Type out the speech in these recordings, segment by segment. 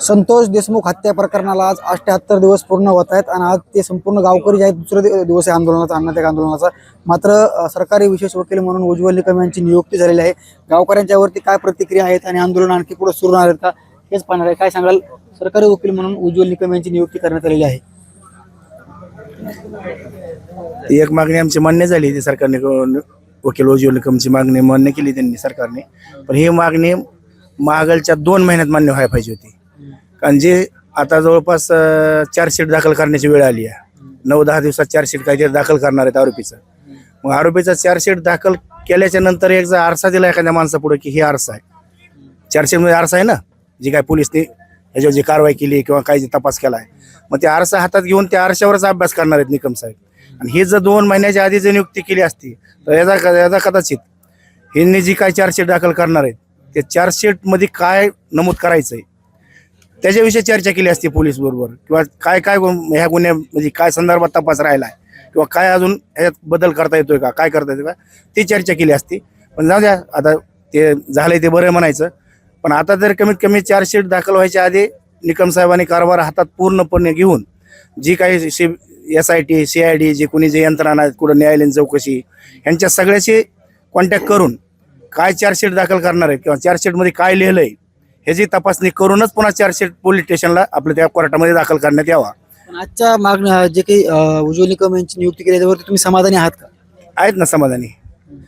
संतोष देशमुख हत्या प्रकरणाला आज अठ्याहत्तर दिवस पूर्ण होत आहेत आणि आज ते संपूर्ण गावकरी जे आहेत दुसरे दिवस आहे आंदोलनाचा अन्नत्याग आंदोलनाचा. मात्र सरकारी विशेष वकील म्हणून उज्ज्वल निकम यांची नियुक्ती झालेली आहे. गावकऱ्यांच्यावरती काय प्रतिक्रिया आहेत आणि आंदोलन आणखी पुढे सुरू राहणार का हेच पाहणार आहे. काय सांगाल? सरकारी वकील म्हणून उज्ज्वल निकम यांची नियुक्ती करण्यात आलेली आहे. एक मागणी आमची मान्य झाली ती सरकारने वकील उज्ज्वल निकमची मागणी मान्य केली त्यांनी सरकारने. पण ही मागणी मागलच्या दोन महिन्यात मान्य व्हायला पाहिजे होती. कारण जे आता जवळपास चार्जशीट दाखल करण्याची वेळ आली आहे. नऊ दहा दिवसात चार्जशीट काहीतरी दाखल करणार आहेत आरोपीचं. मग आरोपीचा चार्जशीट दाखल केल्याच्यानंतर एक जर आरसा दिला एखाद्या माणसापुढे की ही आरसा आहे. चार्जशीटमध्ये म्हणजे आरसा आहे ना? जी काय पोलिसने ह्याच्यावर जी कारवाई केली किंवा काही जे तपास केला आहे. मग ते आरसा हातात घेऊन त्या आरशावरच अभ्यास करणार आहेत निकम साहेब. आणि ही जर दोन महिन्याच्या आधी जर नियुक्ती केली असती तर याचा याचा कदाचित ह्यांनी जी काय चार्जशीट दाखल करणार आहेत ते चार्जशीटमध्ये काय नमूद करायचं आहे त्याच्याविषयी चर्चा केली असते पोलीस बरोबर. किंवा काय काय ह्या गुन्ह्या म्हणजे काय संदर्भात तपास राहिला आहे किंवा काय अजून ह्याच्यात बदल करता येतोय का? काय करता येतोय का? ती चर्चा केली असती. पण जाऊ द्या आता ते झालंय ते बरं म्हणायचं. पण आता जर कमीत कमी चार्जशीट दाखल व्हायच्या आधी निकम साहेबांनी कारभार हातात पूर्णपणे घेऊन जी काही C S I T C I D जे कोणी जे यंत्रणा आहेत कुठं न्यायालयीन चौकशी यांच्या सगळ्याशी कॉन्टॅक्ट करून काय चार्जशीट दाखल करणार आहेत किंवा चार्जशीटमध्ये काय लिहिलंय ह्याची तपासणी करूनच पुन्हा चार्जशीट पोलीस स्टेशनला आपल्या त्या कोर्टामध्ये दाखल करण्यात यावा. पण आजच्या मागण्या जे काही उज्ज्वल निकम यांची नियुक्ती केली त्यावरती तुम्ही समाधानी आहात का? आहेत ना समाधानी.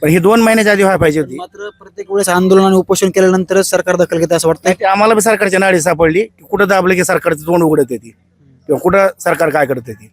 पण ही दोन महिन्याच्या आधी व्हायला पाहिजे होती. मात्र प्रत्येक वेळेस आंदोलन आणि उपोषण केल्यानंतरच सरकार दखल घेते असं वाटतं नाही ते आम्हाला बी सरकारची नाडी सापडली की कुठं दाबलं की सरकारचं तोंड उघडत येते. किंवा कुठं सरकार काय करत येते.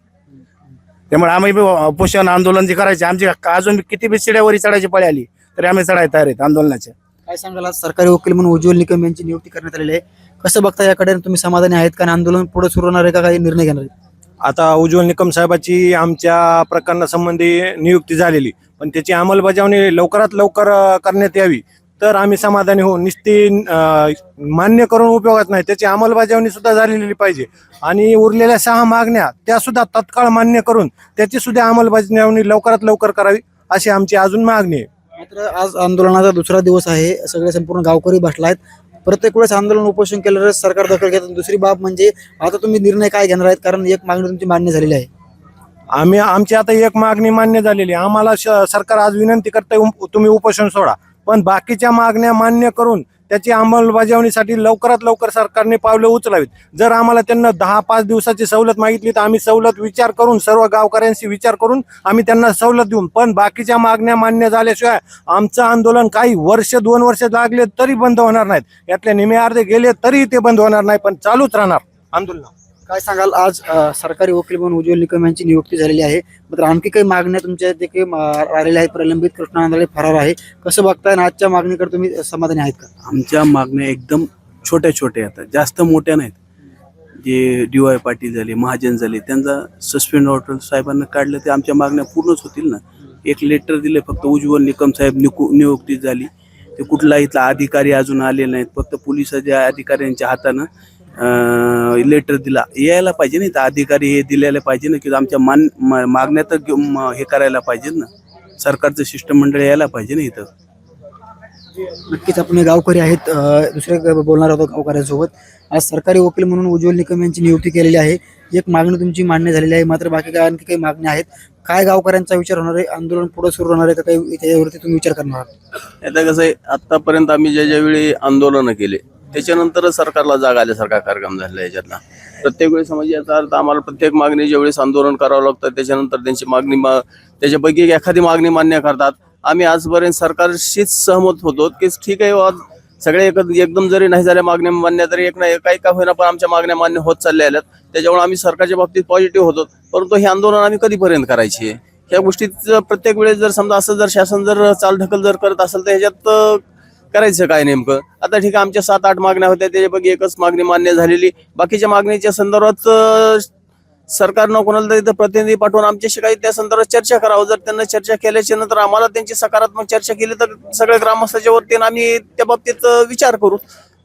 त्यामुळे आम्ही बी उपोषण आंदोलन जे करायचे आमची अजून बी किती बी शिड्यावरी चढायची पळी आली तरी आम्ही चढायला तयार आहेत आंदोलनाच्या काय सांगाल आज सरकारी वकील म्हणून उज्ज्वल निकम यांची नियुक्ती करण्यात आलेली आहे. कसं बघता याकडे? तुम्ही समाधानी आहेत का? आणि आंदोलन पुढे सुरू होणार आहे का? काही निर्णय घेणार आहेत? आता उज्ज्वल निकम साहेबाची आमच्या प्रकरणासंबंधी नियुक्ती झालेली. पण त्याची अंमलबजावणी लवकरात लवकर अ, करण्यात यावी. तर आम्ही समाधानी होऊ निस्ती अ, मान्य करून उपयोगात नाही. त्याची अंमलबजावणी सुद्धा झालेली पाहिजे. आणि उरलेल्या सहा मागण्या त्या सुद्धा तत्काळ मान्य करून त्याची सुद्धा अंमलबजावणी लवकरात लवकर करावी अशी आमची अजून मागणी आहे. मात्र आज आंदोलनाचा दुसरा दिवस आहे. सगळे संपूर्ण गावकरी बसला आहेत. प्रत्येक वेळेस आंदोलन उपोषण केल्यावरच सरकार दखल घेतात दुसरी बाब म्हणजे आता तुम्ही निर्णय काय घेणार आहेत? कारण एक मागणी तुमची मान्य झालेली आहे. आम्ही आमची आता एक मागणी मान्य झालेली आहे. आम्हाला श- सरकार आज विनंती करते तुम्ही उपोषण सोडा. पण बाकीच्या मागण्या मान्य करून त्याची अंमलबजावणीसाठी लवकरात लवकर सरकारने पावलं उचलावीत. जर आम्हाला त्यांना दहा पाच दिवसाची सवलत मागितली तर आम्ही सवलत विचार करून सर्व गावकऱ्यांशी विचार करून आम्ही त्यांना सवलत देऊन पण बाकीच्या मागण्या मान्य झाल्याशिवाय आमचं आंदोलन काही वर्ष दोन वर्ष लागले तरी बंद होणार नाहीत. यातले निमे अर्धे गेले तरी ते बंद होणार नाही पण चालूच राहणार. आंदोलन. काय सांगाल? आज अ, सरकारी वकील म्हणून उज्ज्वल निकम यांची नियुक्ती झालेली आहे. मात्र आणखी काही मागण्या तुमच्या जे काही राहिलेल्या आहेत. प्रलंबित कृष्णा आंधळे फरार आहे. कसं बघताय? आणि आजच्या मागणीकडे तुम्ही समाधानी आहेत का? आमच्या मागण्या एकदम छोट्या छोट्या आहेत. जास्त मोठ्या नाहीत. जे डी वाय पाटील झाले महाजन झाले त्यांचा सस्पेंड ऑर्डर साहेबांना काढलं ते आमच्या मागण्या पूर्णच होतील ना? एक लेटर दिले फक्त उज्ज्वल निकम साहेब निकु नियुक्ती झाली. ते कुठला इथला अधिकारी अजून आले नाहीत. फक्त पोलिसाच्या अधिकाऱ्यांच्या हातानं लेटर दिला. यायला पाहिजे ना इथं अधिकारी हे दिलेलं पाहिजे ना? की आमच्या मान मा- मागण्या तर घेऊन म- हे करायला पाहिजे ना? सरकारचं शिष्टमंडळ यायला पाहिजे ना इथं? नक्कीच आपण हे गावकरी आहेत अ, ग- बोलणार आहोत गावकऱ्यांसोबत. आज सरकारी वकील म्हणून उज्ज्वल निकम यांची नियुक्ती केलेली आहे. एक मागणी तुमची मान्य झालेली आहे मात्र बाकी काय आणखी काही मागण्या आहेत? काय गावकऱ्यांचा विचार होणार आहे? आंदोलन पुढे सुरू होणार आहे का? काही त्याच्यावरती तुम्ही विचार करणार आहात? आता कसं आहे आतापर्यंत आम्ही ज्या ज्यावेळी आंदोलनं केले त्याच्यानंतरच सरकारला जाग आल्यासारखा कार्यक्रम झालेला याच्यातला प्रत्येक वेळेस म्हणजे याचा अर्थ आम्हाला प्रत्येक मागणी ज्यावेळेस आंदोलन करावं लागतं त्याच्यानंतर त्यांची मागणी मा त्याच्यापैकी एखादी मागणी मान्य करतात. आम्ही आजपर्यंत सरकारशीच सहमत होतो की ठीक आहे आज सगळे एक एकदम जरी नाही झाल्या मागण्या मान्य तरी एक नाही काही का होईना पण आमच्या मागण्या मान्य होत चालल्या आल्यात त्याच्यामुळे आम्ही सरकारच्या बाबतीत पॉझिटिव्ह होतो. परंतु हे आंदोलन आम्ही कधीपर्यंत करायची आहे? ह्या गोष्टीत प्रत्येक वेळेस जर समजा असं जर शासन जर चालढकल जर करत असेल तर ह्याच्यात करायचं काय नेमकं? आता ठीक आहे आमच्या सात आठ मागण्या होत्या त्याच्यापैकी एकच मागणी मान्य झालेली. बाकीच्या मागणीच्या संदर्भात सरकारनं कोणाला तरी इथं प्रतिनिधी पाठवून आमच्याशी काही त्या संदर्भात चर्चा करावं. जर त्यांना चर्चा केल्याच्यानंतर आम्हाला त्यांची सकारात्मक चर्चा केली तर सगळ्या ग्रामस्थाच्या वतीनं आम्ही त्या बाबतीत विचार करू.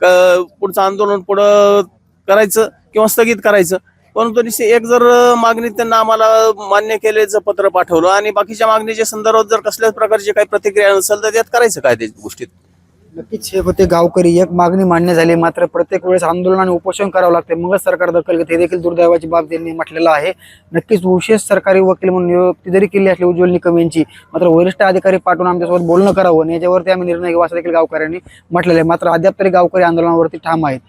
पुढचं आंदोलन पुढं करायचं किंवा स्थगित करायचं. परंतु निश्चित एक जर मागणी त्यांना आम्हाला मान्य केल्याचं पत्र पाठवलं आणि बाकीच्या मागणीच्या संदर्भात जर कसल्याच प्रकारची काही प्रतिक्रिया नसेल तर त्यात करायचं काय त्या गोष्टीत? नक्कीच हे होते गावकरी. एक मागणी मान्य झाली. मात्र प्रत्येक वेळेस आंदोलन आणि उपोषण करावं लागते. मगच सरकार दखल घेते. हे देखील दुर्दैवाची बाब त्यांनी म्हटलेलं आहे. नक्कीच विशेष सरकारी वकील म्हणून नियुक्ती जरी केली असली उज्ज्वल निकम यांची मात्र वरिष्ठ अधिकारी पाठवून आमच्यासोबत बोलणं करावं आणि याच्यावरती आम्ही निर्णय घेऊ असं देखील गावकऱ्यांनी म्हटलेलं आहे. मात्र अद्याप तरी गावकरी आंदोलनावरती ठाम आहेत.